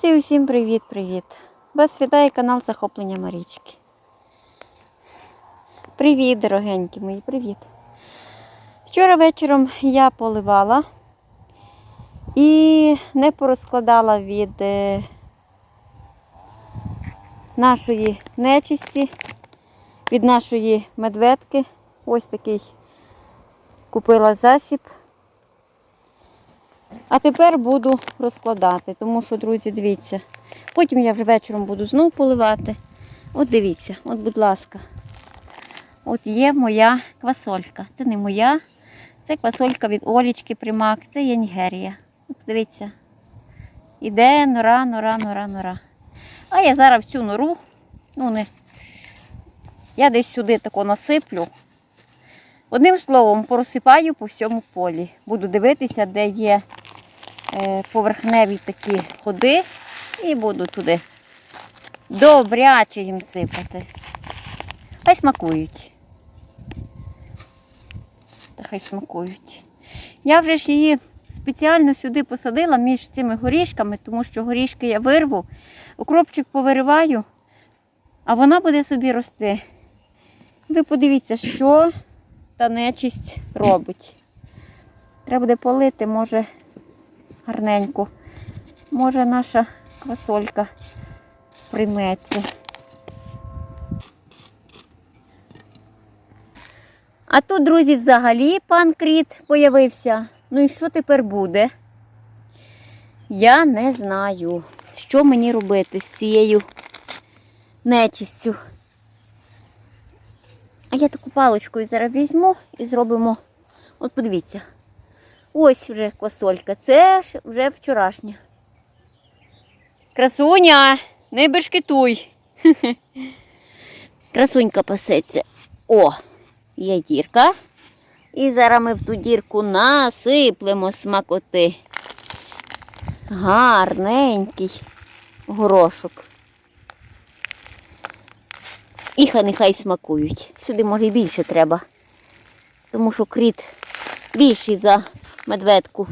Друзі, усім привіт-привіт! Вас вітає канал Захоплення Марічки. Привіт, дорогенькі мої, привіт! Вчора вечором я поливала і не порозкладала від е, нашої нечисті, від нашої медведки. Ось такий купила засіб. А тепер буду розкладати, тому що, друзі, дивіться. Потім я вже вечором буду знову поливати. От дивіться, от, будь ласка. От є моя квасолька. Це не моя, це квасолька від Олічки Примак, це є Нігерія. От дивіться. Іде нора, нора, нора, нора. А я зараз в цю нору, ну не, я десь сюди тако насиплю. Одним словом, порозсипаю по всьому полі. Буду дивитися, де є е, поверхневі такі ходи, і буду туди добряче їм сипати. Хай смакують. Хай смакують. Я вже ж її спеціально сюди посадила між цими горішками, тому що горішки я вирву, укропчик повириваю, а вона буде собі рости. Ви подивіться, що та нечисть робить. Треба буде полити, може, гарненько. Може, наша квасолька прийметься. А тут, друзі, взагалі пан Кріт появився. Ну і що тепер буде? Я не знаю, що мені робити з цією нечистю. А я таку паличкою зараз візьму і зробимо. От подивіться. Ось вже квасолька. Це вже вчорашня. Красуня, не бешкетуй. Красунька пасеться. О, є дірка. І зараз ми в ту дірку насиплемо смакоти. Гарненький горошок. І хай нехай смакують. Сюди може і більше треба. Тому що кріт більший за медведку.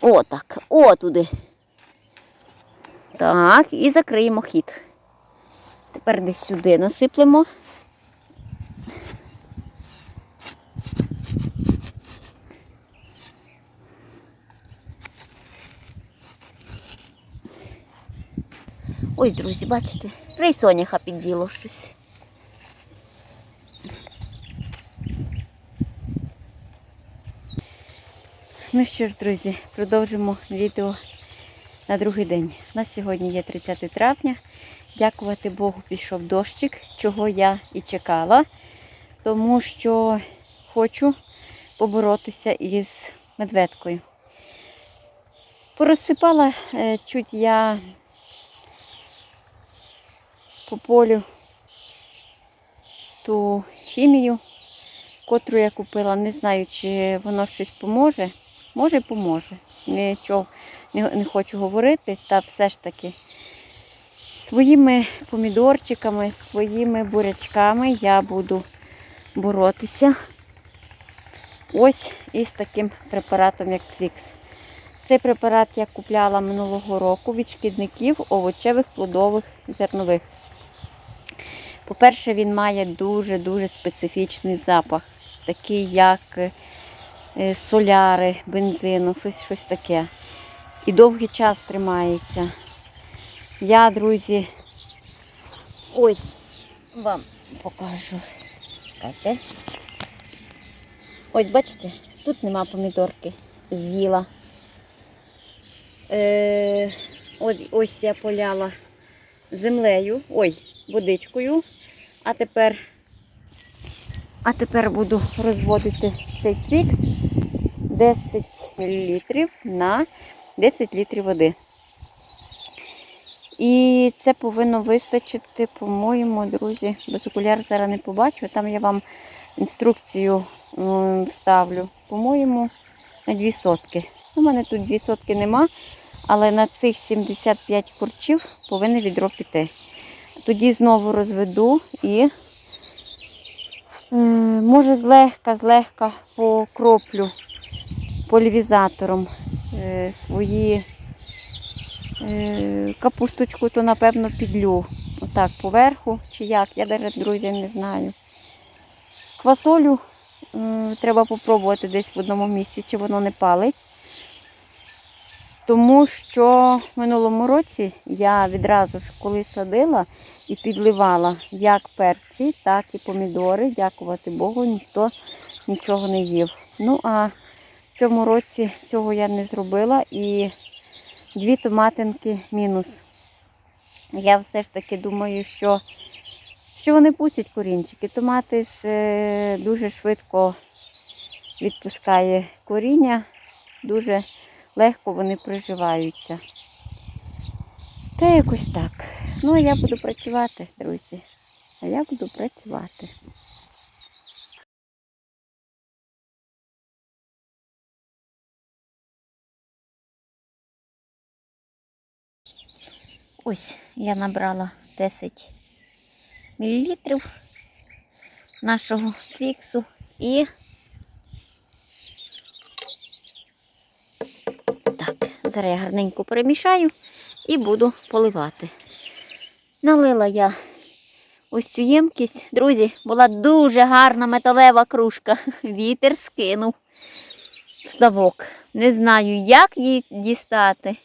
О, так, о туди. Так, і закриємо хід. Тепер десь сюди насиплемо. Ось, друзі, бачите, вже й соняха підділо щось. Ну що ж, друзі, продовжимо відео на другий день. У нас сьогодні є 30 травня. Дякувати Богу, пішов дощик, чого я і чекала, тому що хочу поборотися із медведкою. Порозсипала е, чуть я по полю ту хімію, котру я купила. Не знаю, чи воно щось поможе. Може, поможе. Нічого не, не хочу говорити, та все ж таки своїми помідорчиками, своїми бурячками я буду боротися. Ось із таким препаратом, як Твікс. Цей препарат я купляла минулого року від шкідників овочевих, плодових, зернових. По-перше, він має дуже-дуже специфічний запах, такий як е, соляри, бензину, щось, щось таке. І довгий час тримається. Я, друзі, ось вам покажу. Чекайте. Ось, бачите, тут нема помідорки. З'їла. Е, ось, я поляла землею, ой, водичкою. А тепер, а тепер буду розводити цей твікс 10 мл на 10 літрів води. І це повинно вистачити, по-моєму, друзі, без окуляр зараз не побачу. Там я вам інструкцію вставлю. По-моєму, на 2 сотки. У мене тут 2 сотки нема, але на цих 75 курчів повинен відро піти. Тоді знову розведу і, е, може, злегка-злегка покроплю полівізатором е, свої е, капусточку, то напевно підлю. Отак поверху чи як, я навіть, друзі, не знаю. Квасолю треба попробувати десь в одному місці, чи воно не палить. Тому що в минулому році я відразу ж коли садила і підливала як перці, так і помідори. Дякувати Богу, ніхто нічого не їв. Ну а в цьому році цього я не зробила і дві томатинки мінус. Я все ж таки думаю, що, що вони пустять корінчики. Томати ж е, дуже швидко відпускає коріння, дуже легко вони приживаються. Та якось так. Ну, а я буду працювати, друзі. А я буду працювати. Ось я набрала 10 мл нашого твіксу і так, зараз я гарненько перемішаю і буду поливати. Налила я ось цю ємкість. Друзі, була дуже гарна металева кружка. Вітер скинув ставок. Не знаю, як її дістати.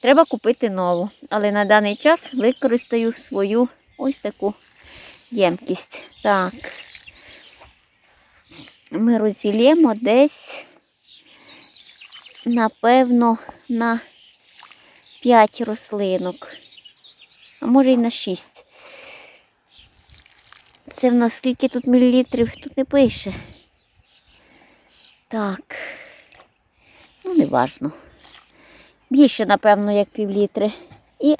Треба купити нову. Але на даний час використаю свою ось таку ємкість. Так. Ми розділимо десь, напевно, на 5 рослинок. А може й на 6. Це в нас скільки тут мілілітрів, тут не пише. Так. Ну, не важно. Більше, напевно, як півлітри. І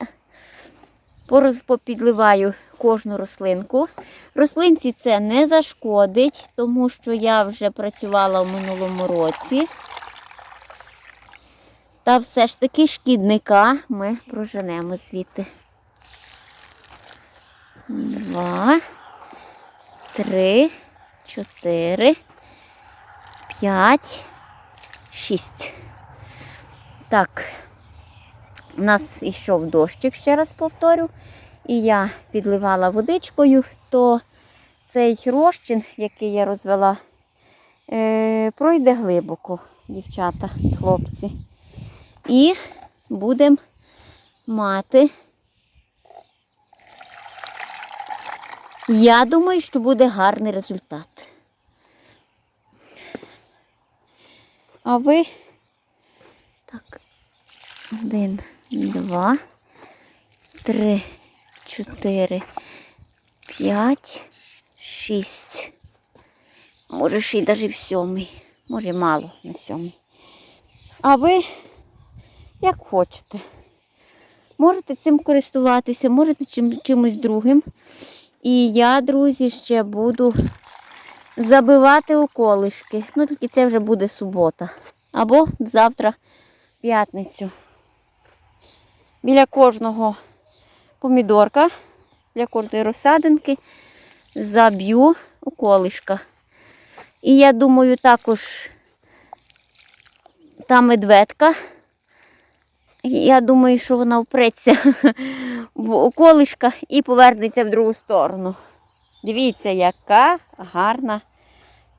пороз- попідливаю кожну рослинку. Рослинці це не зашкодить, тому що я вже працювала в минулому році. Та все ж таки шкідника ми проженемо звідти. Два, три, чотири, п'ять, шість. Так, у нас йшов дощик, ще раз повторю, і я підливала водичкою, то цей розчин, який я розвела, е, пройде глибоко, дівчата, хлопці. І будемо мати. Я думаю, що буде гарний результат. А ви так, один, два, три, чотири, п'ять, шість. Може, ще й навіть в сьомий. Може, мало на сьомий. А ви як хочете. Можете цим користуватися, можете чим, чимось другим. І я, друзі, ще буду забивати околишки. Ну, тільки це вже буде субота. Або завтра п'ятницю. Біля кожного помідорка, для кожної розсадинки заб'ю околишка. І я думаю, також та медведка. Я думаю, що вона впреться в околишка і повернеться в другу сторону. Дивіться, яка гарна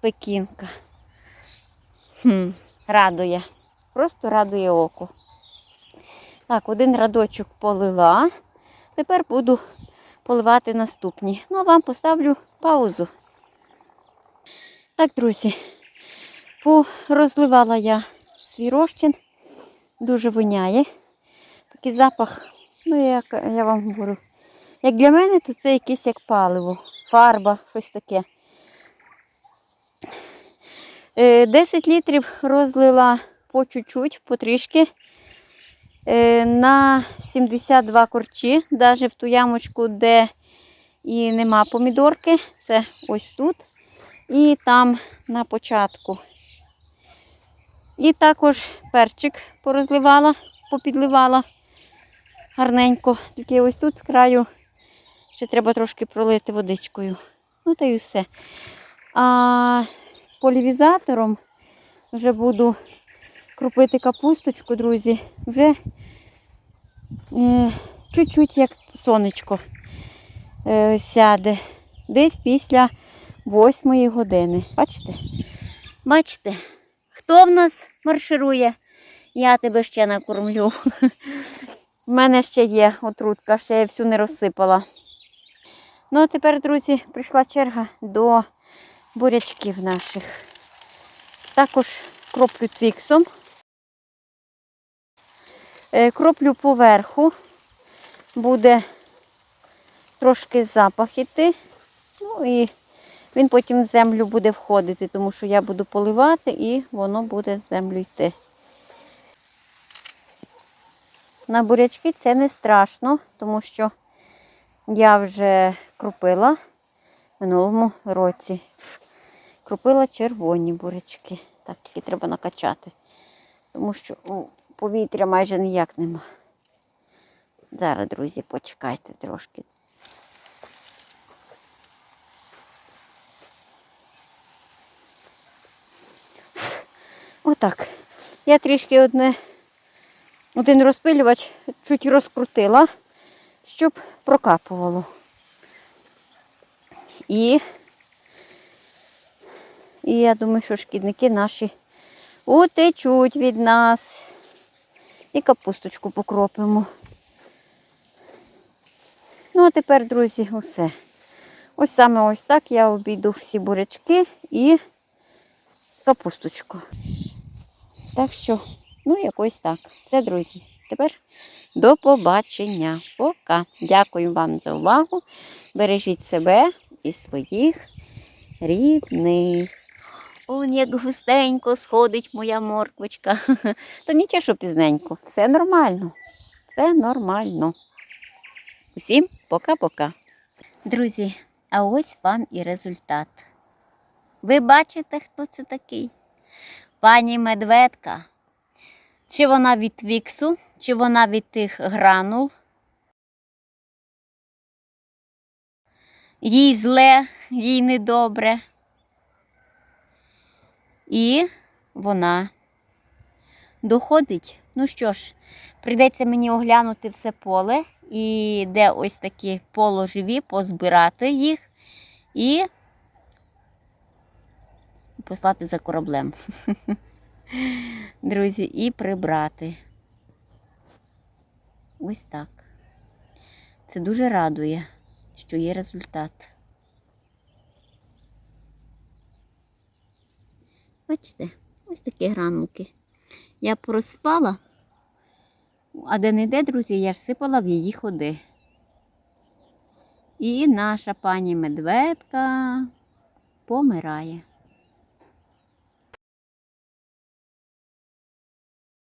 пекінка. Хм, радує. Просто радує око. Так, один радочок полила. Тепер буду поливати наступні. Ну, а вам поставлю паузу. Так, друзі, порозливала я свій розчин. Дуже воняє. Такий запах, ну, як я вам говорю, як для мене, то це якесь як паливо, фарба, щось таке. Е, 10 літрів розлила по чуть-чуть, потрішки. Е, На 72 корчі, навіть в ту ямочку, де і нема помідорки, це ось тут. І там на початку. І також перчик порозливала, попідливала гарненько. Тільки ось тут з краю ще треба трошки пролити водичкою. Ну та й все. А полівізатором вже буду крупити капусточку, друзі. Вже е, чуть-чуть як сонечко е, сяде. Десь після восьмої години. Бачите? Бачите, хто в нас марширує? Я тебе ще накормлю. У мене ще є отрутка, ще я всю не розсипала. Ну, а тепер, друзі, прийшла черга до бурячків наших. Також кроплю твіксом. Е, Кроплю поверху, буде трошки запах іти. Ну і він потім в землю буде входити, тому що я буду поливати і воно буде в землю йти. На бурячки це не страшно, тому що я вже кропила в минулому році. Кропила червоні бурячки. Так, тільки треба накачати, тому що у, повітря майже ніяк нема. Зараз, друзі, почекайте трошки. Отак. Я трішки одне, один розпилювач чуть розкрутила, щоб прокапувало. І, і я думаю, що шкідники наші утечуть від нас. І капусточку покропимо. Ну, а тепер, друзі, усе. Ось саме ось так я обійду всі бурячки і капусточку. Так що, ну, якось так. Все, друзі. Тепер до побачення. Пока. Дякую вам за увагу. Бережіть себе і своїх рідних. Он як густенько сходить моя морквочка. Та нічого, що пізненько. Все нормально. Все нормально. Усім пока-пока. Друзі, а ось вам і результат. Ви бачите, хто це такий? Пані медведка. Чи вона від віксу, чи вона від тих гранул. Їй зле, їй недобре. І вона доходить. Ну що ж, прийдеться мені оглянути все поле і де ось такі положиві, позбирати їх і послати за кораблем. Друзі, і прибрати. Ось так. Це дуже радує, що є результат. Бачите, ось такі гранулки. Я порозсипала, а де не де, друзі, я ж сипала в її ходи. І наша пані медведка помирає.